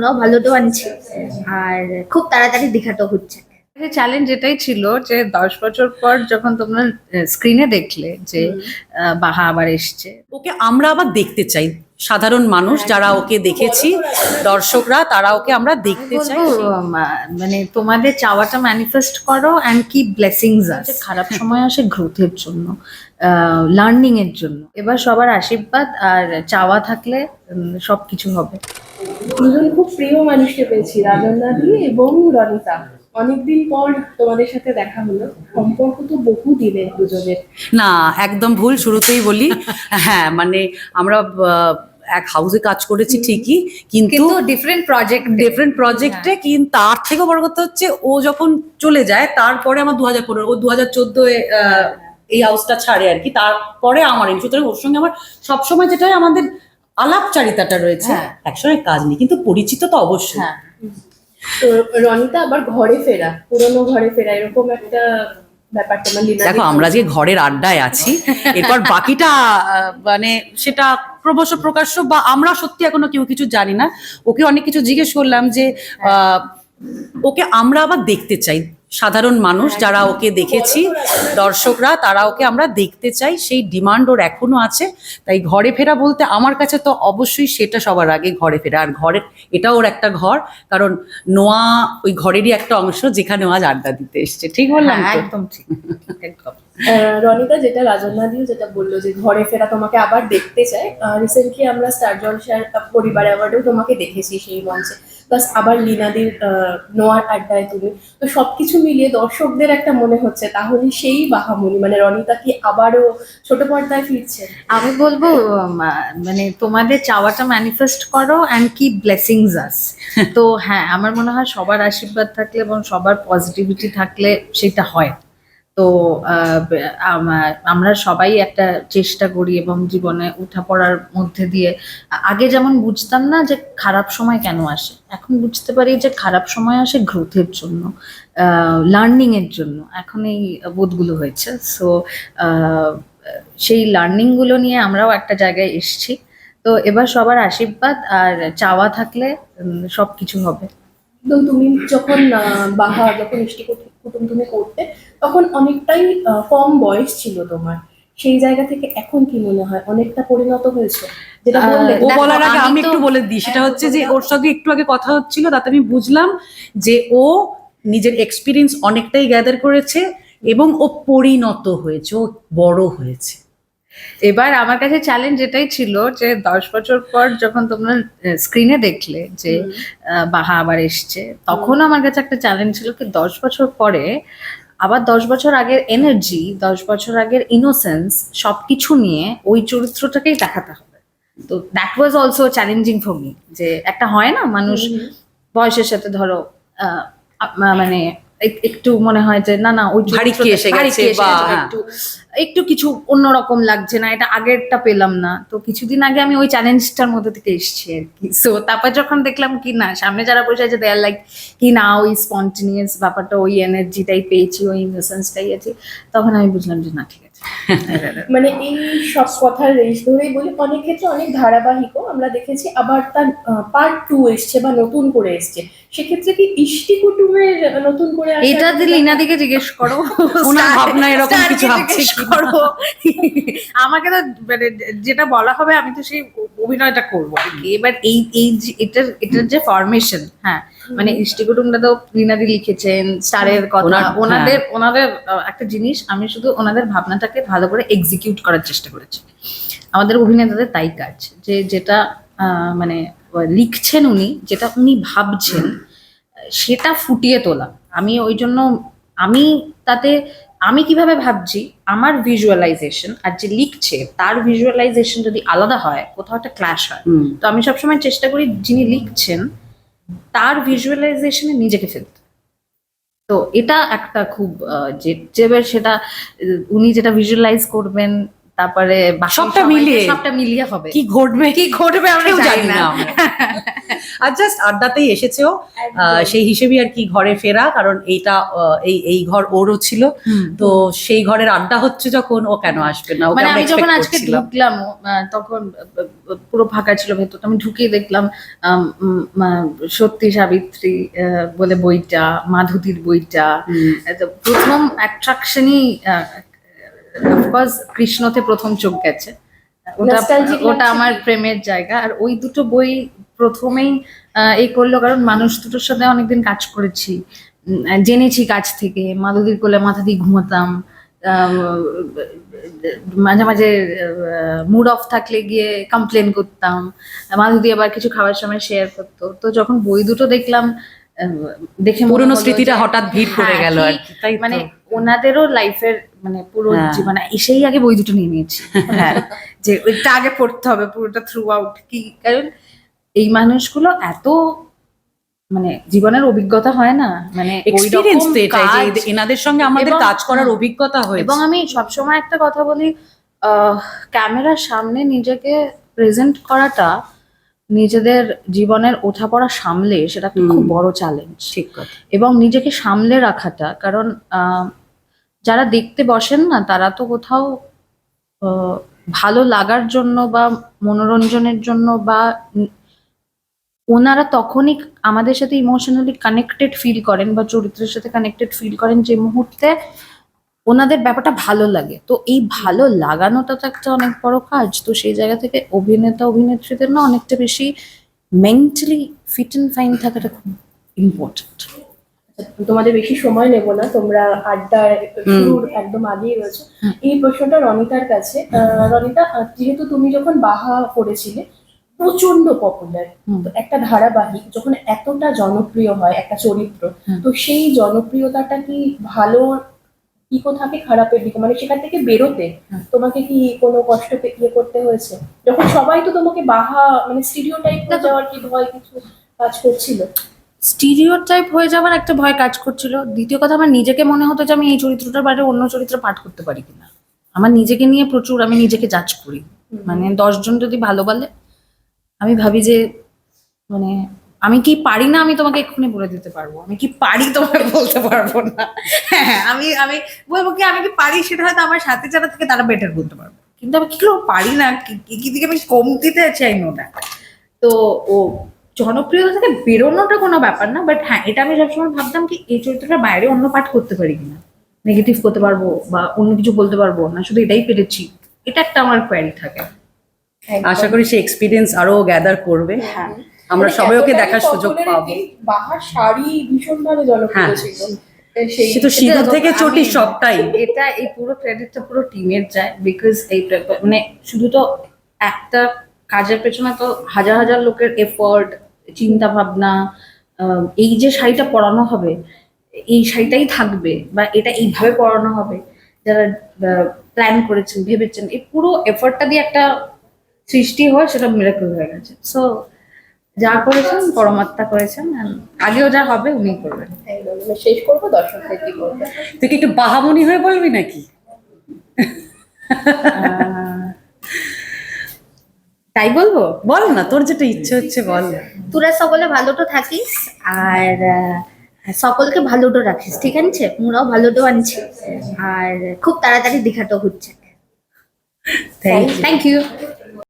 তোমরাও ভালো তো আনছি। আর খুব তাড়াতাড়ি দেখাটো হচ্ছে চ্যালেঞ্জ এটাই ছিল যে দশ বছর পর যখন তোমরা স্ক্রিনে দেখলে যে আহ, বাহা আবার এসছে। ওকে আমরা আবার দেখতে চাই। সাধারণ মানুষ যারা ওকে দেখেছি দর্শকরা তারা ওকে আমরা দেখতে চাই। মানে তোমাদের চাওয়াটা ম্যানিফেস্ট করো অ্যান্ড কি ব্লেসিংস আছে খারাপ সময় আসে গ্রোথের জন্য লার্নিং এর জন্য। এবার সবার আশীর্বাদ আর চাওয়া থাকলে উম, সবকিছু হবে। দুজন খুব প্রিয় মানুষকে পেয়েছি রাজন্নাদি এবং রনিতা অনেকদিন পর তোমাদের সাথে দেখা হলো। সম্পর্ক তো বহু দিনের দুজনের। না একদম ভুল শুরুতেই বলি। হ্যাঁ মানে আমরা এক হাউসে কাজ করেছি ঠিকই কিন্তু ডিফারেন্ট প্রজেক্ট ডিফারেন্ট প্রজেক্টে কিন্তু তার থেকেও বড় কথা হচ্ছে ও যখন চলে যায় তারপরে আমার দু হাজার পনেরো ও দু হাজার চোদ্দোয় এই হাউসটা ছাড়ে আর কি। তারপরে আমার সুতরাং ওর সঙ্গে আমার সবসময় যেটাই আমাদের আলাপচারিতাটা রয়েছে। হ্যাঁ। একসঙ্গে কাজ নেই কিন্তু পরিচিত তো অবশ্যই। হ্যাঁ। তো রনিতা আবার ঘরে ফেরা পুরোনো ঘরে ফেরা এরকম একটা দেখো আমরা যে ঘরের আড্ডায় আছি এরপর বাকিটা মানে সেটা ক্রমশ প্রকাশ্য বা আমরা সত্যি এখনও কেউ কিছু জানি না। ওকে অনেক কিছু জিজ্ঞেস করলাম যে আহ, ওকে আমরা আবার দেখতে চাই। সাধারণ মানুষ যারা ওকে দেখেছি দর্শকরা তারা ওকে আমরা দেখতে চাই সেই ডিমান্ড ওর এখনও আছে। তাই ঘরে ফেরা বলতে আমার কাছে তো অবশ্যই সেটা সবার আগে ঘরে ফেরা। আর ঘরের এটা ওর একটা ঘর কারণ নোয়া ওই ঘরেরই একটা অংশ যেখানে আজ আড্ডা দিতে এসছে। ঠিক বললাম হ্যাঁ, একদম ঠিক। একদম। রনিতা যেটা রাজন্নাদিও যেটা বলল যে ঘরে ফেরা তোমাকে আবার দেখতে চায়। রিসেন্টলি আমরা স্টার জলসার পরিবার অ্যাওয়ার্ডেও তোমাকে দেখেছি সেই মঞ্চে। প্লাস আবার লীনাদির নোয়ার আড্ডায় তুমি। তো সবকিছু মিলিয়ে দর্শকদের একটা মনে হচ্ছে, তাহলে সেই বাহামণি মানে রনিতা কি আবারও ছোট পর্দায় ফিরছে? আমি বলব মানে তোমাদের চাওয়াটা ম্যানিফেস্ট করো অ্যান্ড কি ব্লেসিংস আস তো হ্যাঁ আমার মনে হয় সবার আশীর্বাদ থাকলে এবং সবার পজিটিভিটি থাকলে সেটা হয়। তো আমার- সবাই একটা চেষ্টা করি এবং জীবনে উঠা পড়ার মধ্যে দিয়ে। আগে যেমন বুঝতাম না যে খারাপ সময় কেন আসে, এখন বুঝতে পারি যে খারাপ সময় আসে গ্রোথের জন্য লার্নিং এর জন্য। এখন এই বোধগুলো হয়েছে। সো সেই লার্নিংগুলো নিয়ে আমরাও একটা জায়গায় এসেছি। তো এবার সবার আশীর্বাদ আর চাওয়া থাকলে সব কিছু হবে। তো তুমি যখন বাহা যখন মিষ্টি কুটু- কুটুম তুমি করতে তখন অনেকটাই কম বয়স ছিল তোমার। সেই জায়গা থেকে এখন কি মনে হয়? অনেকটা পরিণত হয়েছে? যেটা ও বলার আগে আমি আমি একটু বলে দিই সেটা হচ্ছে যে ওর সঙ্গে একটু আগে কথা হচ্ছিল তাতে আমি বুঝলাম যে ও নিজের এক্সপিরিয়েন্স অনেকটাই গ্যাদার করেছে এবং ও পরিণত হয়েছে ও বড় হয়েছে। এবার আমার কাছে চ্যালেঞ্জ এটাই ছিল যে দশ বছর পর যখন তোমরা স্ক্রিনে দেখলে যে বাহা আবার এসছে তখন আমার কাছে একটা চ্যালেঞ্জ ছিল কি দশ বছর পরে আবার দশ বছর আগের এনার্জি দশ বছর আগের ইনোসেন্স সবকিছু নিয়ে ওই চরিত্রটাকেই দেখাতে হবে। তো that was also challenging for me যে একটা হয় না মানুষ বয়সের সাথে ধরো আহ, মানে একটু মনে হয় যে না না ওই ভারী কি এসে গেছে বা হ্যাঁ। একটু একটু কিছু অন্যরকম লাগছে না এটা আগেরটা পেলাম না। তো কিছুদিন আগে আমি ওই চ্যালেঞ্জটার মধ্যে থেকে এসেছি আর কি। সো তারপর যখন দেখলাম কি না সামনে যারা বসে আছে দেয়ার লাইক কি না ওই স্পন্টিনিয়াস ব্যাপারটা ওই এনার্জিটাই পেয়েছি ওই ইনোসেন্সটাই আছে। তখন আমি বুঝলাম যে না ঠিক আছে। মানে এই সব কথার রেস ধরেই বলি অনেক ক্ষেত্রে অনেক ধারাবাহিকও আমরা দেখেছি। আবার তার পার্ট টু এসছে বা নতুন করে এসছে। সেক্ষেত্রে কি ইষ্টি কুটুমের নতুন করে এটা কোনো লিনা দিকে জিজ্ঞেস করো। ওনার ভাবনা এরকম কিছু ভাবছে জিজ্ঞেস করো। আমাকে তো মানে যেটা বলা হবে আমি তো সেই অভিনয়টা করব। এবার এই এই এটার এটার যে ফরমেশন হ্যাঁ মানে ইষ্টি কুটুমটা তো লিনাদি লিখেছেন স্টারের কথা ওনাদের ওনাদের একটা জিনিস আমি শুধু ওনাদের ভাবনাটাকে ভালো করে এক্সিকিউট করার চেষ্টা করেছি। আমাদের অভিনেতাদের তাই কাজ যে যেটা আহ, মানে লিখছেন উনি যেটা উনি ভাবছেন সেটা ফুটিয়ে তোলা। আমি ওই জন্য আমি তাতে আমি কীভাবে ভাবছি আমার ভিজুয়ালাইজেশন আর যে লিখছে তার ভিজুয়ালাইজেশন যদি আলাদা হয় কোথাও একটা ক্ল্যাশ হয়। তো আমি সবসময় চেষ্টা করি যিনি লিখছেন তার ভিজুয়ালাইজেশনে নিজেকে ফেলতে তো এটা একটা খুব যে সেটা উনি যেটা ভিজুয়ালাইজ করবেন তারপরে সবটা মিলিয়ে। সবটা মিলিয়ে হবে। কি ঘটবে? কি ঘটবে আমরা জানি না। আর জাস্ট আড্ডাতেই এসেছে। আহ, সেই হিসেবেই আর কি ঘরে ফেরা কারণ এইটা এই এই ঘর ওরও ছিল। তো সেই ঘরের আড্ডা হচ্ছে যখন ও কেন আসবে না? মানে আমি যখন আজকে ঢুকলাম তখন পুরো ফাঁকা ছিল ভেতরটা। আমি ঢুকেই দেখলাম সত্যি সাবিত্রী বলে বইটা মাধুদীর বইটা। প্রথম অ্যাট্রাকশনই অফকোর্স কৃষ্ণতে প্রথম চোখ গেছে। ওটা ওটা আমার প্রেমের জায়গা। আর ওই দুটো বই প্রথমেই এই করল কারণ মানুষ দুটোর সাথে অনেকদিন কাজ করেছি। জেনেছি কাজ থেকে। মাধুদীর কোলে মাথা দিয়ে ঘুমাতাম। মাঝে মাঝে মুড অফ থাকলে গিয়ে কমপ্লেন করতাম। মাধুদি আবার কিছু খাবার সময় শেয়ার করতো। তো যখন বই দুটো দেখলাম দেখে পুরোনো স্মৃতিটা হঠাৎ ভিড় করে হ্যাঁ, গেল আর কি তাই মানে ওনাদেরও লাইফের মানে পুরো হ্যাঁ। জীবনে এসেই আগে বই দুটো নিয়ে নিয়েছি। হ্যাঁ। যে ওইটা আগে পড়তে হবে পুরোটা থ্রু আউট কি কারণ এই মানুষগুলো এত মানে জীবনের অভিজ্ঞতা হয় না মানে এক্সপিরিয়েন্স তো এটাই যে এনাদের সঙ্গে আমাদের কাজ করার অভিজ্ঞতা হয়েছে। এবং আমি সবসময় একটা কথা বলি আহ, ক্যামেরার সামনে নিজেকে প্রেজেন্ট করাটা নিজেদের জীবনের ওঠাপড়া সামলে সেটা খুব বড় চ্যালেঞ্জ ঠিক কথা। এবং নিজেকে সামলে রাখাটা কারণ আহ, যারা দেখতে বসেন না, তারা তো কোথাও ভালো লাগার জন্য বা মনোরঞ্জনের জন্য বা ওনারা তখনই আমাদের সাথে ইমোশনালি কানেক্টেড ফিল করেন বা চরিত্রের সাথে কানেক্টেড ফিল করেন যে মুহূর্তে ওনাদের ব্যাপারটা ভালো লাগে। তো এই ভালো লাগানোটা তো একটা অনেক বড় কাজ। তো সেই জায়গা থেকে অভিনেতা, অভিনেত্রীদের না অনেকটা বেশি মেন্টালি ফিট অ্যান্ড ফাইন থাকাটা খুব ইম্পর্টেন্ট তোমাদের বেশি সময় নেব না তোমরা আড্ডার শুরুর একদম আগেই রয়েছে। এই প্রশ্নটা রনিতার কাছে। রনিতা যেহেতু তুমি যখন বাহা করেছিলে প্রচণ্ড পপুলার একটা ধারাবাহিক যখন এতটা জনপ্রিয় হয় একটা চরিত্র তো সেই জনপ্রিয়তাটা কি ভালো দিকও থাকে খারাপের দিকে? মানে সেখান থেকে বেরোতে তোমাকে কি কোনো কষ্ট ইয়ে করতে হয়েছে? যখন সবাই তো তোমাকে বাহা মানে স্টিরিও টাইপ যাওয়ার কি ভয় কিছু কাজ করছিল? স্টিরিও টাইপ হয়ে যাওয়ার একটা ভয় কাজ করছিল। দ্বিতীয় কথা আমার নিজেকে মনে হতো যে আমি এই চরিত্রটার বাইরে অন্য চরিত্র পাঠ করতে পারি কিনা। আমার নিজেকে নিয়ে প্রচুর আমি নিজেকে জাজ করি। মানে দশজন যদি ভালো বলে আমি ভাবি যে মানে আমি কি পারি না আমি তোমাকে এক্ষুনি বলে দিতে পারব? আমি কি পারি তোমাকে বলতে পারব না? হ্যাঁ আমি আমি বলব কি আমি কি পারি সেটা হয়তো আমার সাথে যারা থাকে তারা বেটার বলতে পারব। কিন্তু আমি কি পারি না কি- কি দিকে আমি কম দিতে চাই না। তো ও জনপ্রিয়তা থেকে বেরোনোটা কোনো ব্যাপার না বাট হ্যাঁ এটা আমি সবসময় ভাবতাম কি এই চরিত্রটা বাইরে অন্য পাঠ করতে পারি কিনা। নেগেটিভ করতে পারব বা অন্য কিছু বলতে পারব না শুধু এটাই পেরেছি। এটা একটা আমার কোয়ারি থাকে। আশা করি সে এক্সপিরিয়েন্স আরও গ্যাদার করবে। হ্যাঁ। আমরা মানে সবাই ওকে দেখার সুযোগ পাবো। বাহার শাড়ি ভীষণভাবে জনপ্রিয় হ্যাঁ। ছিল। সে তো সিঁদুর থেকে চটি সবটাই। এটা এই পুরো ক্রেডিটটা পুরো টিমের যায় বিকজ এই মানে শুধু তো একটা কাজের পেছনে তো হাজার হাজার লোকের এফোর্ট চিন্তা ভাবনা আহ, এই যে শাড়িটা পরানো হবে এই শাড়িটাই থাকবে বা এটা এইভাবে পরানো হবে যারা প্ল্যান করেছেন ভেবেছেন এই পুরো এফোর্টটা দিয়ে একটা সৃষ্টি হয় সেটা মিরাকল হয়ে গেছে। সো যা করেছেন পরমাত্মা করেছেন আগেও যা হবে উনি করবেন। শেষ করব দর্শকদের কি করবে। তুই কি একটু বাহামনি হয়ে বলবি নাকি? তাই বলব? বল না তোর যেটা ইচ্ছে হচ্ছে বল। তোরা সকলে ভালো তো থাকিস আর সকলকে ভালো তো রাখিস ঠিক আছে? মোরাও ভালো তো আনছি আর খুব তাড়াতাড়ি দেখাটো হচ্ছে থ্যাংক থ্যাংক ইউ